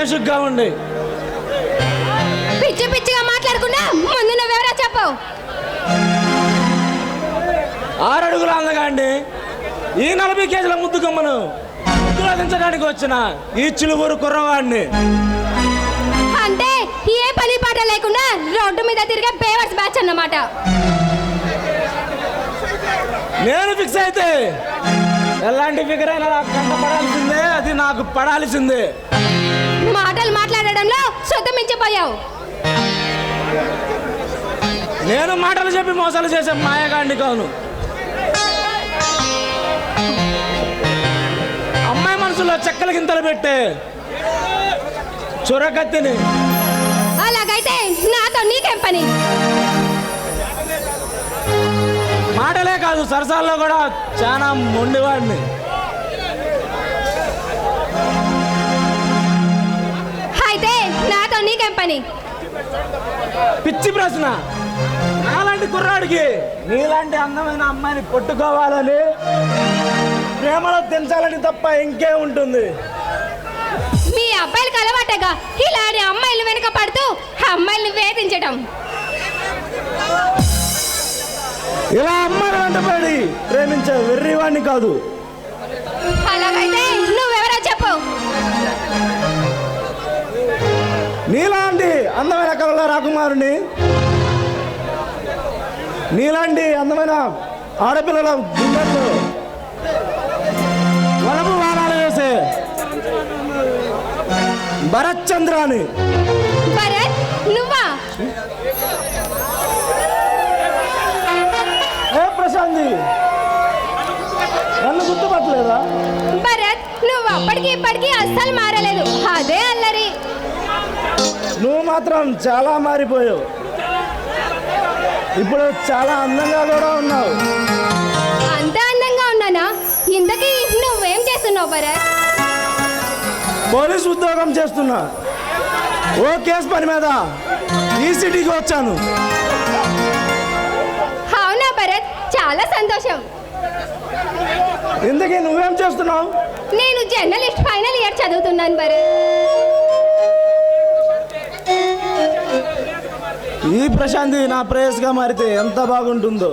బేసిక్గా ఉండి పిచ్చి పిచ్చిగా మాట్లాడకుండా ముందు నువ్వెవరో చెప్పు ఆరు అడుగుల అందగాండి. ఈ నలభై కేజీల ముద్దు కొమ్మను ముద్దులో దించడానికి వచ్చిన ఈ చిలుగురు కుర్రవాడిని. అంటే ఏ పని పాట లేకుండా రోడ్డు మీద తిరిగే బేవర్స్ బ్యాచ్ అన్నమాట. నేను ఫిక్స్ అయితే ఎలాంటి ఫిగర్ అయినా నాకు కంట పడాల్సిందే అది నాకు పడాల్సిందే. మాటలు మాట్లాడడంలో శ్రద్ధ మించిపోయావు. నేను మాటలు చెప్పి మోసాలు చేసే మాయగాండి కాను. అమ్మాయి మనసులో చెక్కల గింతలు పెట్టే చురకత్తిని అలాగైతే నాతో నీకేం పని? మాటలే కాదు సరసాల్లో కూడా చాలా మొండివాడిని. నీకేం పని? పిచ్చి ప్రశ్న. నాలాంటి కుర్రాడికి నీలాంటి అందమైన అమ్మాయిని కొట్టుకోవాలని ప్రేమలో తెంచాలని తప్ప ఇంకే ఉంటుంది? మీ అబ్బాయిలకు అలవాటేగా? ఇలాంటి అమ్మాయిలు వెనుక పడుతూ అమ్మాయిల్ని వేధించడం ఇలా అమ్మాయిల వెంటబడి ప్రేమించే వెర్రివాడిని కాదు అందమైన కళల రాకుమారుని. నీలాంటి అందమైన ఆడపిల్లల వలపు వారాలు వేసే భరత్ చంద్రాని భరత్ నువ్వా? ఏ ప్రశాంతి? నన్ను గుర్తుపట్టలేదా? భరత్ నువ్వు అప్పటికి ఇప్పటికీ అస్సలు మారలేదు. నువ్వు మాత్రం చాలా మారిపోయావు. ఇప్పుడు చాలా అందంగా కూడా ఉన్నావు. అంత అందంగా ఉన్నానా? ఇంతకీ నువ్వేం చేస్తున్నావు భరత్? పోలీస్ ఉద్యోగం చేస్తున్నా. ఓ కేసు పని మీద ఈ సిటీకి వచ్చాను. అవునా భరత్? చాలా సంతోషం. ఇంతకీ నువ్వేం చేస్తున్నావు? నేను జర్నలిస్ట్ ఫైనల్ ఇయర్ చదువుతున్నాను భరత్. ఈ ప్రశాంతి నా ప్రేయస్గా మారితే ఎంత బాగుంటుందో.